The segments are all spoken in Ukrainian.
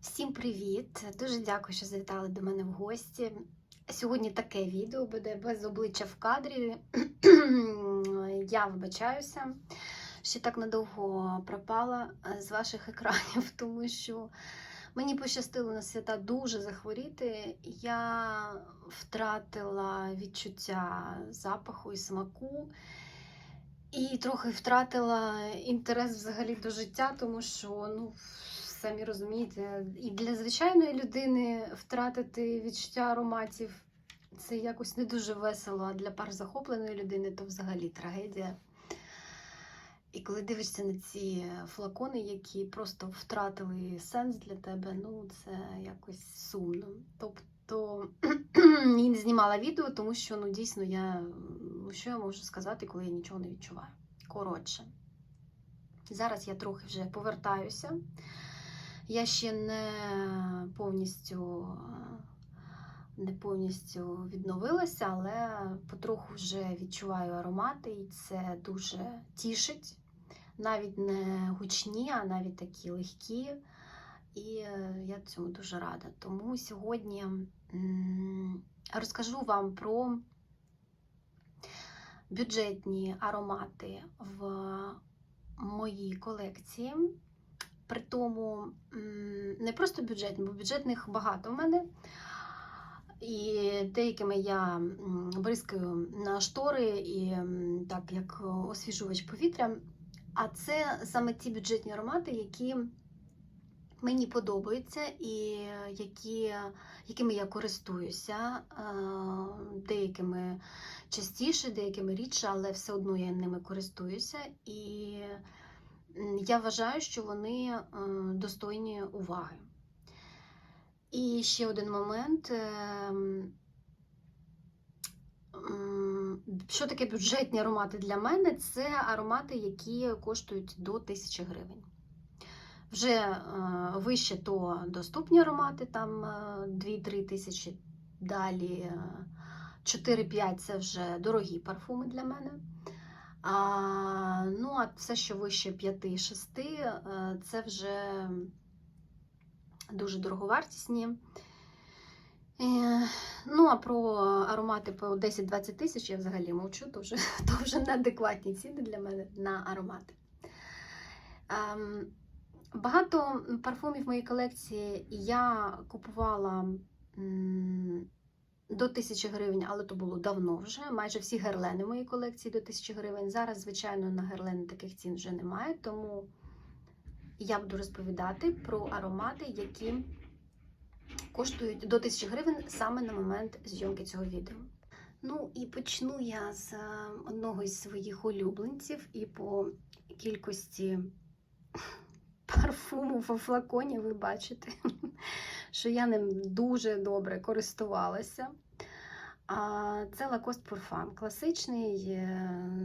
Всім привіт! Дуже дякую, що завітали до мене в гості. Сьогодні таке відео буде без обличчя в кадрі. Я вибачаюся, що так надовго пропала з ваших екранів, тому що мені пощастило на свята дуже захворіти. Я втратила відчуття запаху і смаку. І трохи втратила інтерес взагалі до життя, тому що, ну, самі розумієте, і для звичайної людини втратити відчуття ароматів це якось не дуже весело, а для пар захопленої людини то взагалі трагедія. І коли дивишся на ці флакони, які просто втратили сенс для тебе, ну це якось сумно. Тобто і не знімала відео, тому що ну дійсно я що я можу сказати, коли я нічого не відчуваю. Коротше, зараз я трохи вже повертаюся. Я ще не повністю не повністю відновилася, але потроху вже відчуваю аромати, і це дуже тішить. Навіть не гучні, а навіть такі легкі. І я цьому дуже рада. Тому сьогодні розкажу вам про бюджетні аромати в моїй колекції. При тому не просто бюджетні, бо бюджетних багато в мене. І деякими я бризкаю на штори і так як освіжувач повітря. А це саме ті бюджетні аромати, які мені подобаються, і які, якими я користуюся, деякими частіше, деякими рідше, але все одно я ними користуюся. І я вважаю, що вони достойні уваги. І ще один момент. Що таке бюджетні аромати для мене? Це аромати, які коштують до 1000 гривень. Вже вище то доступні аромати, там 2-3 тисячі, далі 4-5 це вже дорогі парфуми для мене. А, а все, що вище 5-6, це вже дуже дороговартісні. Ну, а про аромати по 10-20 тисяч я взагалі мовчу, то вже, то вже неадекватні ціни для мене на аромати. Ем, багато парфумів в моїй колекції я купувала до 1000 гривень, але то було давно вже. Майже всі герлени моїй колекції до 1000 гривень. Зараз, звичайно, на герлени таких цін вже немає, тому я буду розповідати про аромати, які коштують до 1000 гривень саме на момент зйомки цього відео. Ну і почну я з одного із своїх улюбленців, і по кількості парфуму в флаконі ви бачите, що я ним дуже добре користувалася. Це Lacoste Parfum, класичний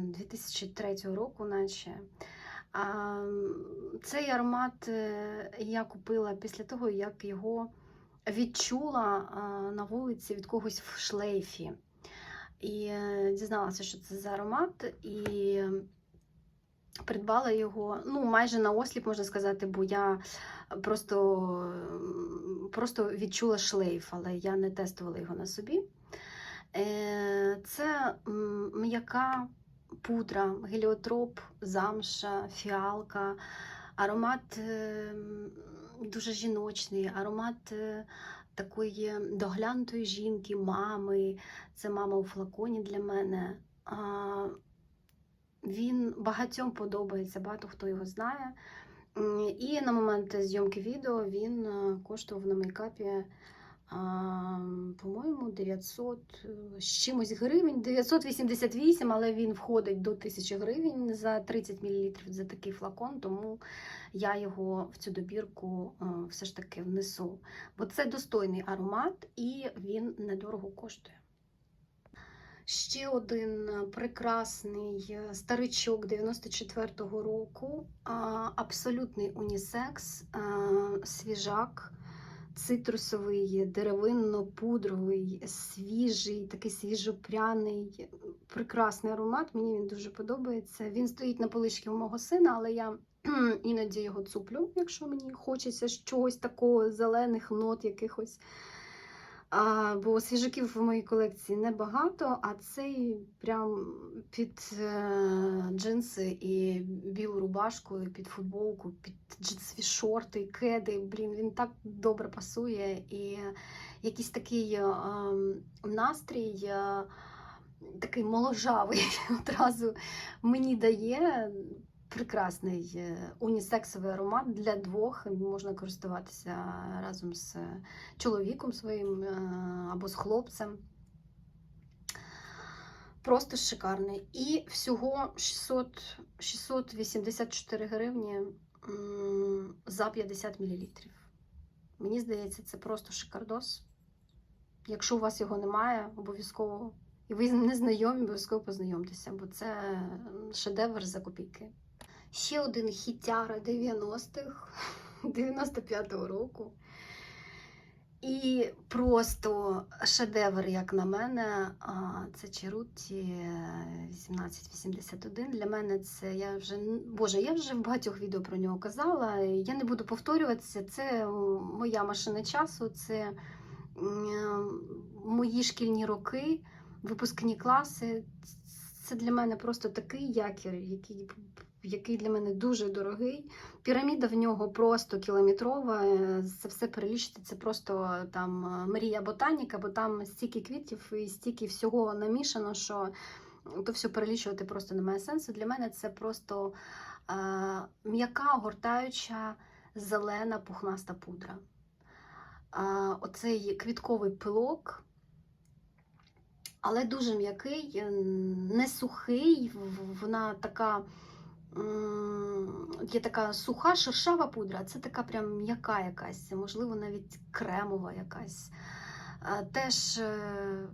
2003 року, наче. Цей аромат е, я купила після того, як його відчула на вулиці від когось в шлейфі. І е, дізналася, що це за аромат, і придбала його ну, майже на осліп, можна сказати, бо я просто, просто відчула шлейф, але я не тестувала його на собі. Е, це м'яка пудра, геліотроп, замша, фіалка, аромат дуже жіночний, аромат е, такої доглянутої жінки, мами. Це мама у флаконі для мене. Він багатьом подобається, багато хто його знає. І на момент зйомки відео він е, коштував на мейкапі по-моєму, 900 е, з чимось гривень, 988, але він входить до 1000 гривень за 30 мл за такий флакон, тому я його в цю добірку е, все ж таки внесу. Бо це достойний аромат і він недорого коштує. Ще один прекрасний старичок 94-го року, абсолютний унісекс, свіжак цитрусовий, деревинно-пудровий, свіжий, такий свіжопряний, прекрасний аромат. Мені він дуже подобається. Він стоїть на поличці у мого сина, але я іноді його цуплю, якщо мені хочеться чогось такого, зелених нот якихось. А, бо свіжаків в моїй колекції небагато, а цей прям під е, джинси і білу рубашку, і під футболку, під джинсові шорти, кеди. Блін, він так добре пасує. І якийсь такий е, ем, настрій, е, такий моложавий одразу мені дає. Прекрасний е, унісексовий аромат для двох. Можна користуватися разом з чоловіком своїм е, або з хлопцем. Просто шикарний. І всього 600, 684 гривні за 50 мл. Мені здається, це просто шикардос. Якщо у вас його немає, обов'язково, і ви не знайомі, обов'язково познайомтеся, бо це шедевр за копійки. Ще один хітяра 90-х, 95-го року. І просто шедевр, як на мене, це Черуті 1881. Для мене це я вже Боже, я вже в багатьох відео про нього казала. Я не буду повторюватися. Це моя машина часу, це мої шкільні роки, випускні класи. Це для мене просто такий якір, який який для мене дуже дорогий. Піраміда в нього просто кілометрова. Це все перелічити. Це просто там мрія ботаніка, бо там стільки квітів і стільки всього намішано, що то все перелічувати просто немає сенсу. Для мене це просто е, м'яка, гортаюча, зелена пухнаста пудра. Е, оцей квітковий пилок. Але дуже м'який, не сухий, вона така є така суха шершава пудра, це така прям м'яка якась, можливо, навіть кремова якась. Теж, е,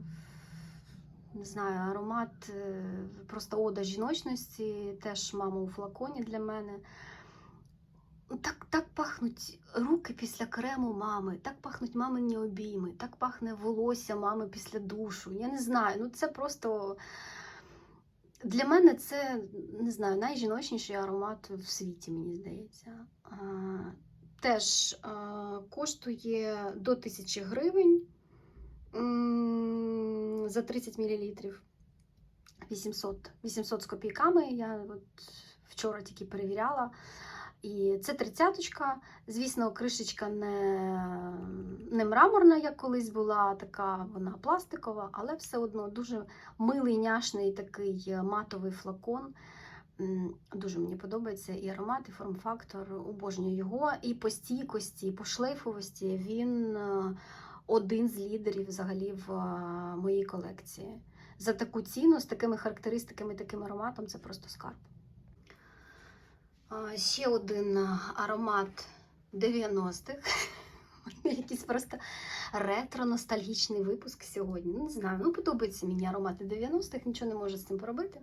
не знаю, аромат е, просто ода жіночності, теж мама у флаконі для мене. Так пахнуть руки після крему мами, так пахнуть мамині обійми, так пахне волосся мами після душу. Я не знаю, ну це просто. Для мене це не знаю, найжіночніший аромат в світі, мені здається. Теж коштує до 1000 гривень за 30 мл. 800 800 з копійками. Я от вчора тільки перевіряла. І це тридцяточка. Звісно, кришечка не не мраморна, як колись була, така вона пластикова, але все одно дуже милий, няшний такий матовий флакон. Дуже мені подобається і аромат, і форм-фактор. Обожнюю його. І по стійкості, і по шлейфовості він е, один з лідерів взагалі в е, моїй колекції. За таку ціну, з такими характеристиками, таким ароматом це просто скарб. Ще один аромат 90-х. Якийсь просто ретро-ностальгічний випуск сьогодні. Не знаю, ну подобаються мені аромати 90-х, нічого не можу з цим поробити.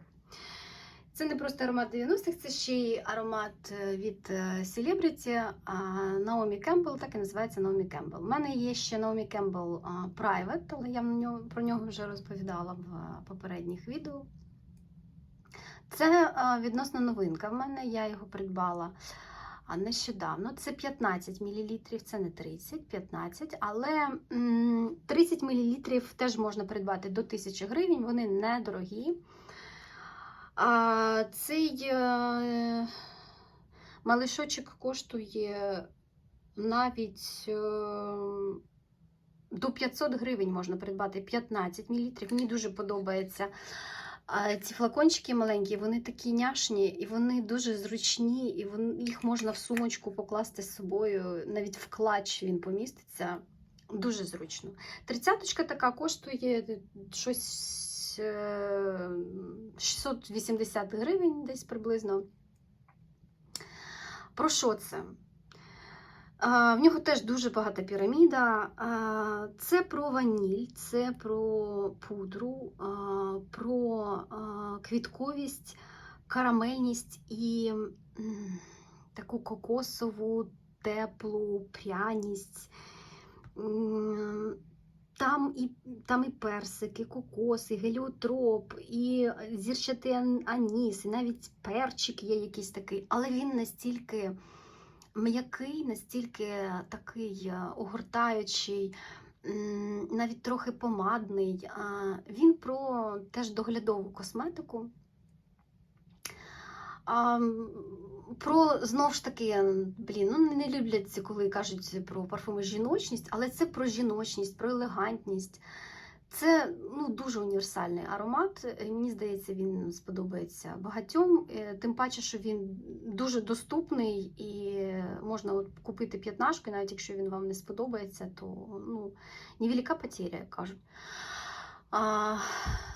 Це не просто аромат 90-х, це ще й аромат е, від е, Celebrity Наомі Кембл, так і називається Наомі Кембл. У мене є ще Наомі Кембл Private, але я про нього вже розповідала в е, попередніх відео. Це відносно новинка в мене, я його придбала нещодавно. Це 15 мл, це не 30, 15, але 30 мл теж можна придбати до 1000 гривень, вони недорогі. Цей е, малишочок коштує навіть е, до 500 гривень можна придбати 15 мл. Мені дуже подобається. А ці флакончики маленькі, вони такі няшні, і вони дуже зручні, і вони, їх можна в сумочку покласти з собою, навіть в клач він поміститься. Дуже зручно. Тридцяточка така коштує щось 680 е, гривень десь приблизно. Про що це? В нього теж дуже багата піраміда. Це про ваніль, це про пудру, про квітковість, карамельність і таку кокосову, теплу пряність. Там і, там і персик, і кокос, і геліотроп, і зірчатий аніс, і навіть перчик є якийсь такий, але він настільки м'який, настільки такий е, огортаючий, навіть трохи помадний. Він про теж доглядову косметику. Про знову ж таки, блін, ну не люблять, коли кажуть про парфуми жіночність, але це про жіночність, про елегантність. Це ну, дуже універсальний аромат. Мені здається, він сподобається багатьом. Е, Тим паче, що він дуже доступний і можна от купити п'ятнашку, навіть якщо він вам не сподобається, то ну, невелика потеря, як кажуть. А,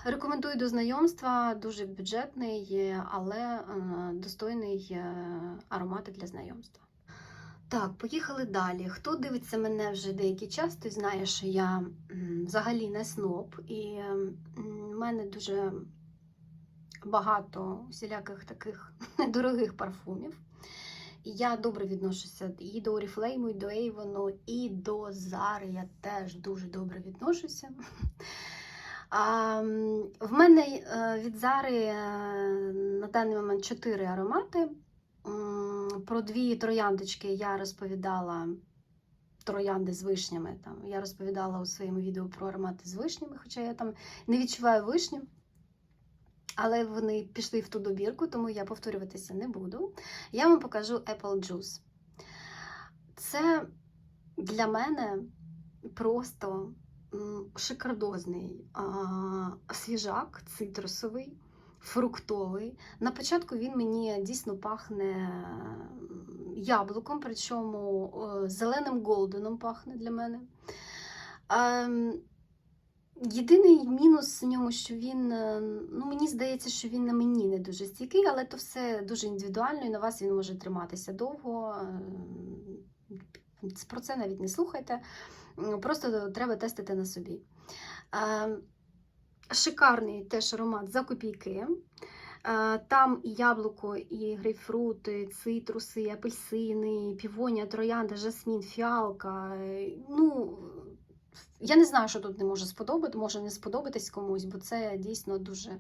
рекомендую до знайомства, дуже бюджетний, але е, достойний е, аромат для знайомства. Так, поїхали далі. Хто дивиться мене вже деякий час, той знає, що я взагалі не сноб, і в мене дуже багато всіляких таких недорогих парфумів. Я добре відношуся і до Oriflame, і до Avon, і до Zara я теж дуже добре відношуся. А, в мене е, від Зари е, на даний момент чотири аромати. Про дві трояндочки я розповідала троянди з вишнями. Там, я розповідала у своєму відео про аромати з вишнями, хоча я там не відчуваю вишню. Але вони пішли в ту добірку, тому я повторюватися не буду. Я вам покажу Apple Juice. Це для мене просто шикардозний а, свіжак, цитрусовий, фруктовий. На початку він мені дійсно пахне яблуком, причому е, зеленим голденом пахне для мене. Ем, Єдиний мінус в ньому, що він, е, ну мені здається, що він на мені не дуже стійкий, але то все дуже індивідуально, і на вас він може триматися довго. Е, Про це навіть не слухайте. Просто треба тестити на собі. Е, Шикарний теж аромат за копійки. Е, Там і яблуко, і грейпфрут, і цитруси, апельсини, і півонія, троянда, жасмін, фіалка. Е, Ну, я не знаю, що тут не може сподобати, може не сподобатись комусь, бо це дійсно дуже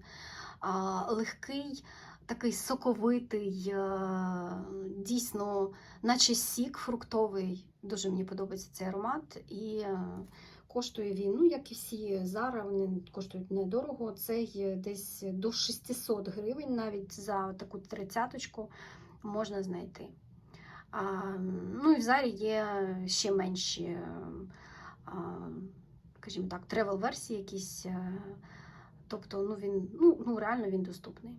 а, легкий, такий соковитий, а, дійсно, наче сік фруктовий. Дуже мені подобається цей аромат. І а, коштує він, ну, як і всі зараз, вони коштують недорого. Цей десь до 600 гривень навіть за таку тридцяточку можна знайти. А, ну і в зарі є ще менші а, скажімо так, тревел-версії якісь. е, Тобто, ну він ну, ну реально він доступний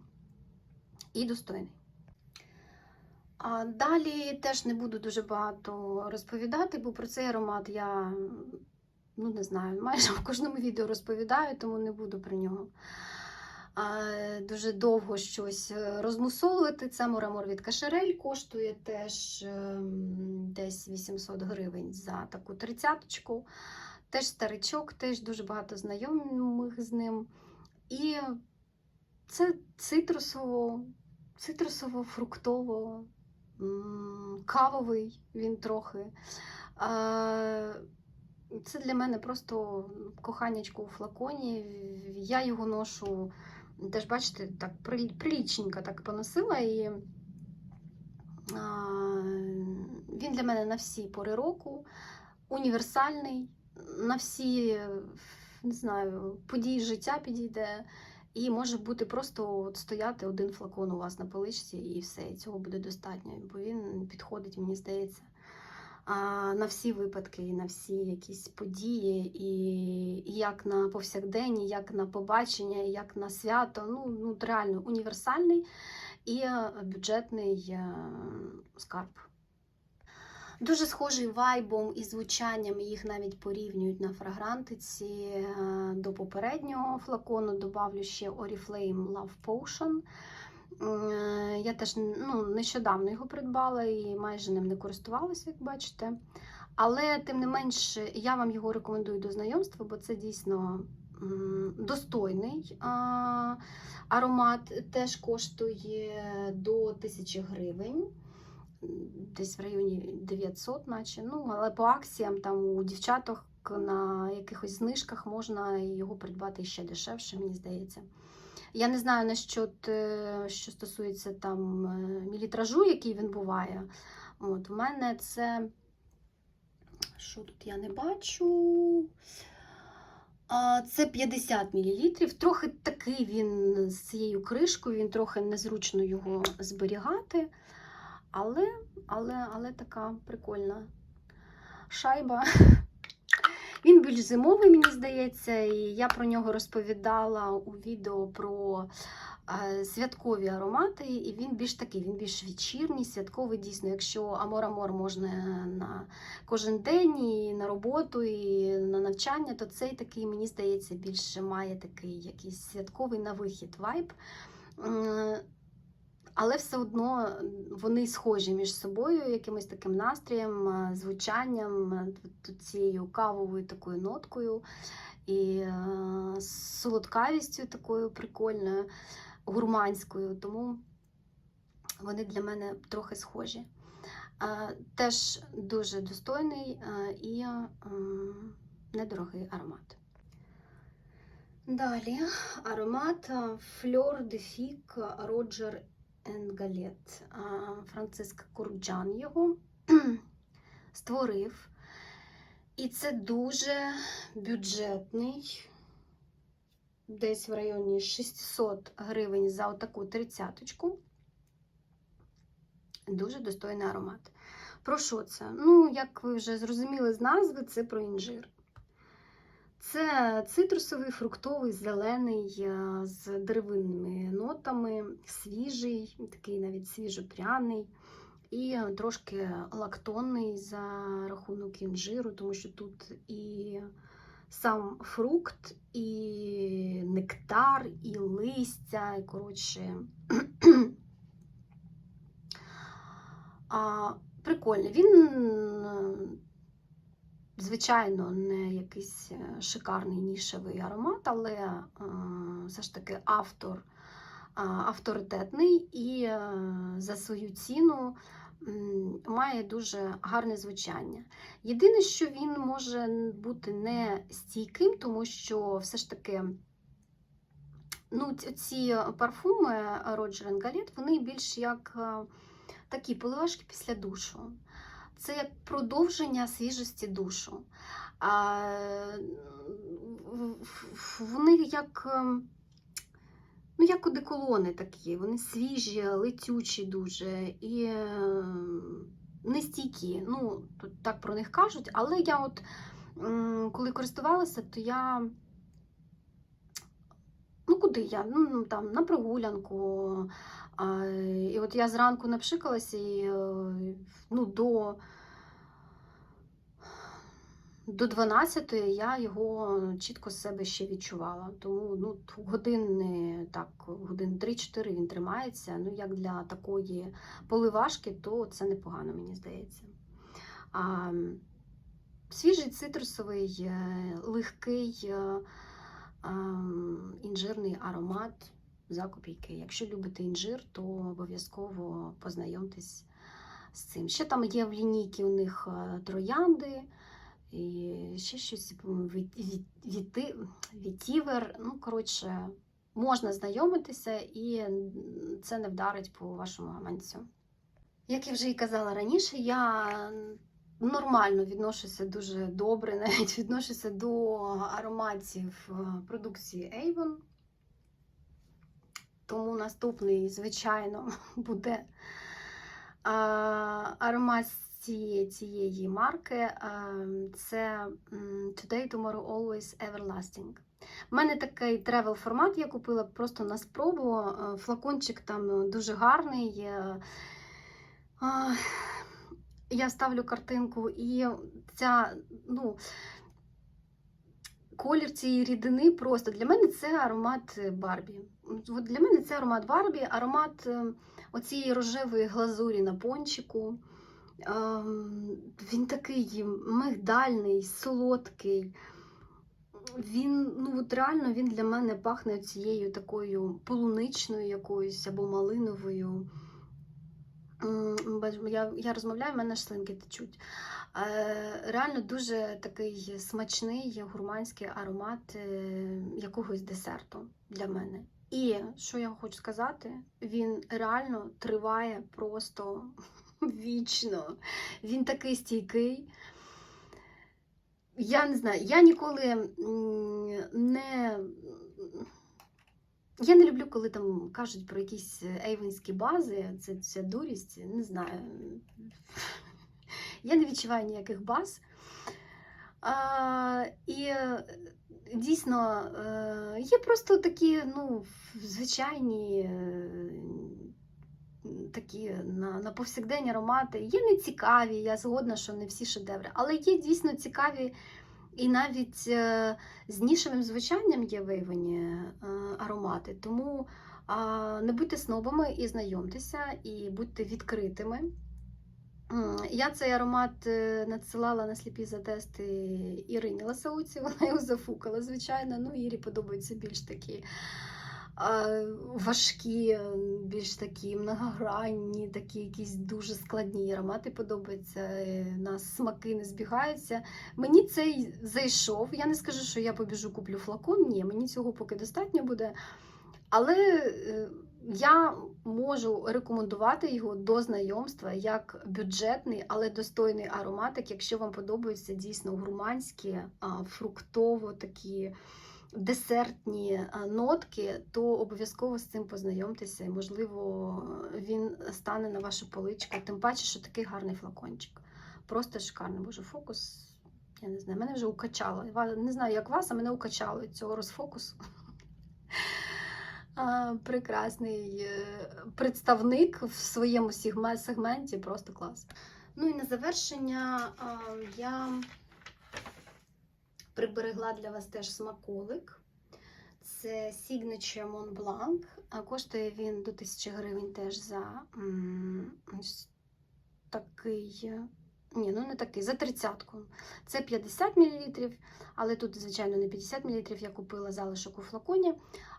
і достойний. А далі теж не буду дуже багато розповідати, бо про цей аромат я ну не знаю, майже в кожному відео розповідаю, тому не буду про нього дуже довго щось е, розмусолувати. Це Морамор від Кашерель коштує теж ем, десь 800 гривень за таку тридцяточку. Теж старичок, теж дуже багато знайомих з ним. І це цитрусово, цитрусово-фруктово, кавовий він трохи. Це для мене просто коханячко у флаконі. Я його ношу, теж, бачите, так прилічненько так поносила. І а, він для мене на всі пори року, універсальний, на всі не знаю, події життя підійде. І може бути просто от стояти один флакон у вас на поличці, і все, і цього буде достатньо, бо він підходить, мені здається, на всі випадки, на всі якісь події, і, і як на повсякденні, як на побачення, як на свято. Ну, ну реально універсальний і е, бюджетний е, скарб. Дуже схожий вайбом і звучанням їх навіть порівнюють на фрагрантиці е, до попереднього флакону. Добавлю ще Oriflame Love Potion. Е, Я теж ну, нещодавно його придбала і майже ним не користувалася, як бачите. Але, тим не менш, я вам його рекомендую до знайомства, бо це дійсно достойний аромат. Теж коштує до 1000 гривень. десь в районі 900, наче. Ну, але по акціям там у дівчаток на якихось знижках можна його придбати ще дешевше, мені здається. Я не знаю насчет, е, що стосується там е, мілітражу, який він буває. От, у мене це. Що тут я не бачу? Це 50 мл. Трохи такий він з цією кришкою, він трохи незручно його зберігати. Але, але, але така прикольна шайба. Він більш зимовий, мені здається, і я про нього розповідала у відео про е, святкові аромати, і він більш такий, він більш вечірній, святковий, дійсно. Якщо Амор-Амор можна на кожен день, і на роботу, і на навчання, то цей такий, мені здається, більше має такий якийсь святковий на вихід вайб. Але все одно вони схожі між собою, якимось таким настроєм, е, звучанням, е, цією кавовою такою ноткою і е, солодкавістю такою прикольною, гурманською. Тому вони для мене трохи схожі. Теж дуже достойний і недорогий аромат. Далі аромат Fleur de Figue Roger Енгалет. Франциск Курджан його створив. І це дуже бюджетний, десь в районі 600 гривень за отаку тридцяточку. Дуже достойний аромат. Про що це? Ну, як ви вже зрозуміли з назви, це про інжир. Це цитрусовий, фруктовий, зелений, е, з деревинними нотами, свіжий, такий навіть свіжопряний і трошки лактонний за рахунок інжиру, тому що тут і сам фрукт, і нектар, і листя, і коротше. а, Прикольний. Він Звичайно, не якийсь е, шикарний нішевий аромат, але е, все ж таки автор е, авторитетний і за свою ціну має дуже гарне звучання. Єдине, що він може бути не стійким, тому що все ж таки ну, ці- парфуми Roger Gallet, вони більш як такі поливашки після душу це продовження свіжості душу. А, Вони як, ем, ну, як одеколони такі, вони свіжі, летючі дуже і ем, нестійкі. Ну, тут так про них кажуть, але я от коли користувалася, то я. Ну, куди я? Ну, там, на прогулянку. І от я зранку напшикалася і е, ну, до, до 12 я його чітко з себе ще відчувала. Тому ну, години, так, годин 3-4 він тримається. Ну, як для такої поливашки, то це непогано, мені здається. А, свіжий цитрусовий, е, легкий е, інжирний аромат за копійки. Якщо любите інжир, то обов'язково познайомтесь з цим. Ще там є в лінійці у них е, троянди і ще щось вітівер. Ну, коротше, можна знайомитися, і це не вдарить по вашому гаманцю. Як я вже і казала раніше, я нормально відношуся дуже добре, навіть відношуся до ароматів е, продукції Avon. Тому наступний, звичайно, буде аромат цієї, цієї марки. Це Today, Tomorrow, Always Everlasting. У мене такий тревел формат, я купила просто на спробу. Флакончик там дуже гарний. Я ставлю картинку, і ця, ну, колір цієї рідини просто для мене це аромат Барбі. От для мене це аромат Барбі, аромат е, оцієї рожевої глазурі на пончику. Ем, Він такий мигдальний, солодкий. Він, ну от реально він для мене пахне цією такою полуничною якоюсь або малиновою. Я, я розмовляю, в мене ж слинки течуть. Е, Реально дуже такий смачний гурманський аромат е, якогось десерту для мене. І що я хочу сказати, він реально триває просто вічно. Він такий стійкий. Я не знаю, я ніколи не. Я не люблю, коли там кажуть про якісь ейвенські бази, це ця дурість, не знаю. Я не відчуваю ніяких баз. А, і е, дійсно е, є просто такі, ну, звичайні. е, Такі на, на повсякденні аромати. Є не цікаві, я згодна, що не всі шедеври, але є дійсно цікаві і навіть з нішевим звучанням є виявлені аромати. Тому не будьте снобами і знайомтеся, і будьте відкритими. Я цей аромат е, надсилала на сліпі затести Ірині Ласауці, вона його зафукала, звичайно. Ну, Ірі подобаються більш такі важкі, більш такі многогранні, такі якісь дуже складні аромати подобаються. е, У нас смаки не збігаються. Мені цей зайшов. Я не скажу, що я побіжу куплю флакон. Ні, мені цього поки достатньо буде. Але е, я можу рекомендувати його до знайомства як бюджетний, але достойний ароматик, якщо вам подобаються дійсно гурманські, фруктово такі десертні нотки, то обов'язково з цим познайомтеся, і, можливо, він стане на вашу поличку. Тим паче, що такий гарний флакончик. Просто шикарний. Боже, фокус. Я не знаю, мене вже укачало. Не знаю, як вас, а мене укачало цього розфокусу. Прекрасний е, представник в своєму сегменті, просто клас. Ну і на завершення я приберегла для вас теж смаколик. Це Signature Mont Blanc. Коштує він до 1000 гривень теж за такий. е, Ні, ну не такий, за тридцятку. Це 50 мл, але тут, звичайно, не 50 мл, я купила залишок у флаконі.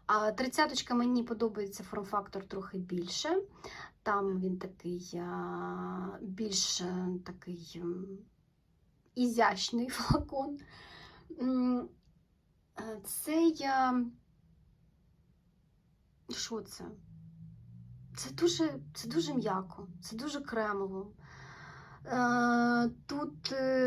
А тридцяточка мені подобається форм-фактор трохи більше. Там він такий більш е, такий ізящний флакон. Е, Це я. Що це? Це дуже, це дуже м'яко, це дуже кремово.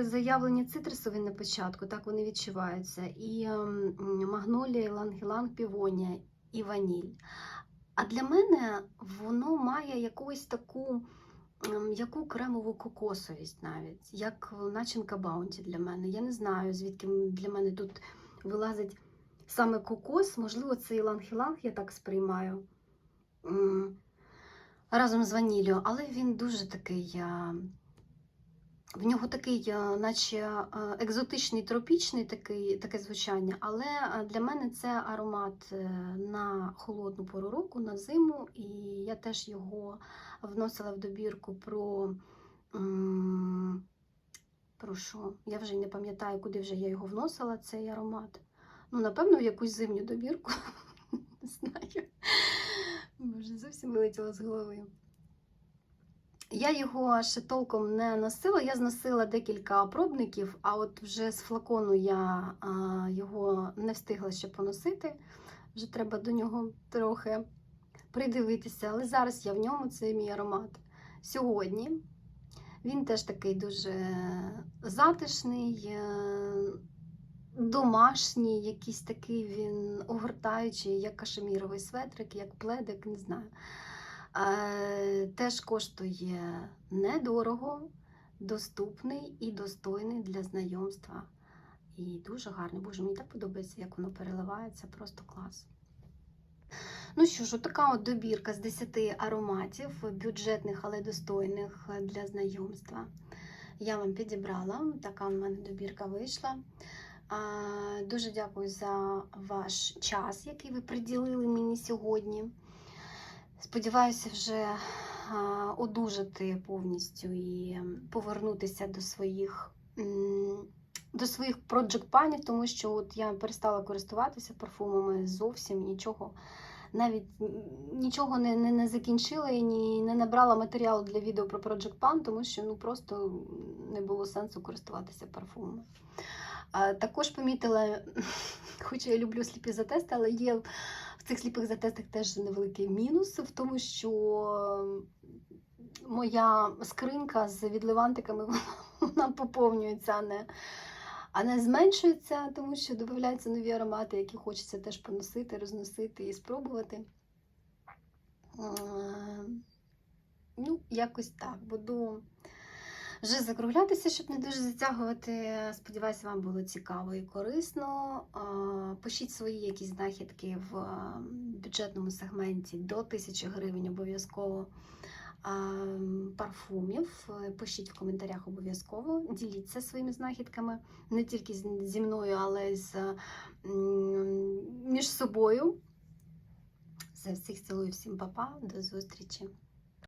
Заявлені цитрусові на початку, так вони відчуваються. І ем, магнолія, лангіланг, півонія і ваніль. А для мене воно має якусь таку ем, яку кремову кокосовість навіть, як начинка баунті для мене. Я не знаю, звідки для мене тут вилазить саме кокос. Можливо, це іланг-іланг, я так сприймаю. Разом з ваніллю, але він дуже такий. В нього такий, наче екзотичний, тропічний такий, таке звучання, але для мене це аромат е, на холодну пору року, на зиму, і я теж його вносила в добірку про. Про що? Я вже не пам'ятаю, куди вже я його вносила, цей аромат. Ну, напевно, в якусь зимню добірку. Не знаю. Боже, зовсім вилетіло з голови. Я його ще толком не носила. Я зносила декілька пробників, а от вже з флакону я його не встигла ще поносити. Вже треба до нього трохи придивитися. Але зараз я в ньому це мій аромат. Сьогодні він теж такий дуже затишний, е, домашній, якийсь такий він огортаючий, як кашеміровий светрик, як пледик, не знаю. Е, Теж коштує недорого, доступний і достойний для знайомства. І дуже гарний. Боже, мені так подобається, як воно переливається, просто клас. Ну що ж, така от добірка з 10 ароматів, бюджетних, але достойних для знайомства. Я вам підібрала, така в мене добірка вийшла. Дуже дякую за ваш час, який ви приділили мені сьогодні. Сподіваюся, вже одужати повністю і повернутися до своїх до своїх проджект-панів, тому що от я перестала користуватися парфумами зовсім нічого навіть нічого не, не, не закінчила і ні, не набрала матеріалу для відео про Project Pan, тому що ну, просто не було сенсу користуватися парфумами. А, також помітила, хоча я люблю сліпі затести, але є цих сліпих затестах теж невеликий мінус в тому, що моя скринька з відливантиками вона поповнюється, а не, а не зменшується, тому що додаються нові аромати, які хочеться теж поносити, розносити і спробувати. Ну, якось так. Буду вже закруглятися, щоб не дуже затягувати. Сподіваюся, вам було цікаво і корисно. Пишіть свої якісь знахідки в бюджетному сегменті до 1000 гривень обов'язково парфумів. Е, Пишіть в коментарях обов'язково. Діліться своїми знахідками не тільки зі мною, але й з, між собою. Все, всіх цілую, всім па-па, до зустрічі.